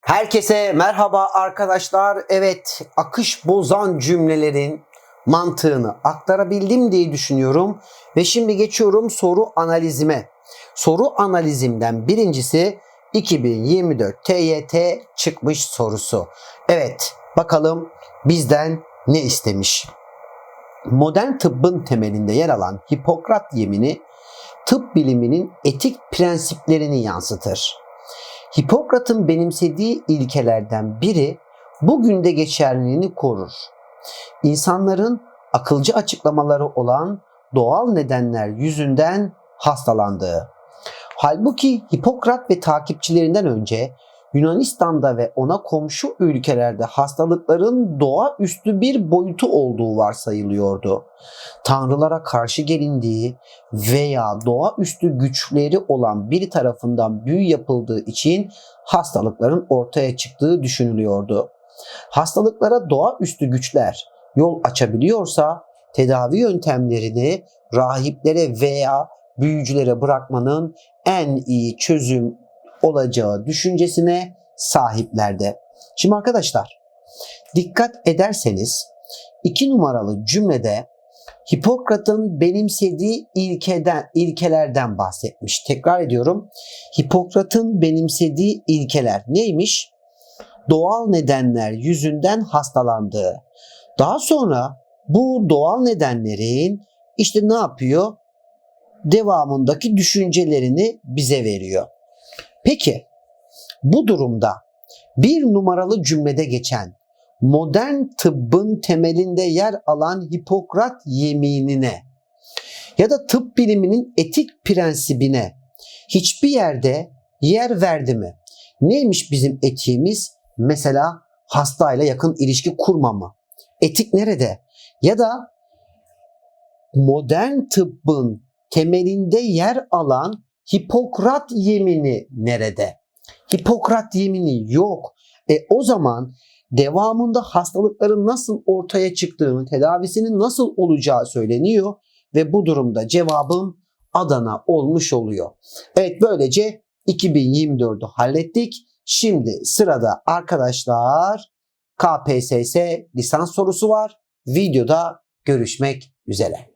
Herkese merhaba arkadaşlar. Evet, akış bozan cümlelerin mantığını aktarabildim diye düşünüyorum ve şimdi geçiyorum soru analizime. Soru analizimden birincisi 2024 TYT çıkmış sorusu. Evet, bakalım bizden ne istemiş? Modern tıbbın temelinde yer alan Hipokrat yemini tıp biliminin etik prensiplerini yansıtır. Hipokrat'ın benimsediği ilkelerden biri bugün de geçerliliğini korur. İnsanların akılcı açıklamaları olan doğal nedenler yüzünden hastalandığı. Halbuki Hipokrat ve takipçilerinden önce Yunanistan'da ve ona komşu ülkelerde hastalıkların doğaüstü bir boyutu olduğu varsayılıyordu. Tanrılara karşı gelindiği veya doğaüstü güçleri olan biri tarafından büyü yapıldığı için hastalıkların ortaya çıktığı düşünülüyordu. Hastalıklara doğaüstü güçler yol açabiliyorsa tedavi yöntemlerini rahiplere veya büyücülere bırakmanın en iyi çözüm olacağı düşüncesine sahiplerde. Şimdi arkadaşlar dikkat ederseniz iki numaralı cümlede Hipokrat'ın benimsediği ilkeden, ilkelerden bahsetmiş. Tekrar ediyorum. Hipokrat'ın benimsediği ilkeler neymiş? Doğal nedenler yüzünden hastalandığı. Daha sonra bu doğal nedenlerin işte ne yapıyor? Devamındaki düşüncelerini bize veriyor. Peki bu durumda bir numaralı cümlede geçen modern tıbbın temelinde yer alan Hipokrat yeminine ya da tıp biliminin etik prensibine hiçbir yerde yer verdi mi? Neymiş bizim etiğimiz? Mesela hastayla yakın ilişki kurmama. Etik nerede? Ya da modern tıbbın temelinde yer alan Hipokrat yemini nerede? Hipokrat yemini yok. E o zaman devamında hastalıkların nasıl ortaya çıktığını, tedavisinin nasıl olacağı söyleniyor ve bu durumda cevabım Adana olmuş oluyor. Evet böylece 2024'ü hallettik. Şimdi sırada arkadaşlar KPSS lisans sorusu var. Videoda görüşmek üzere.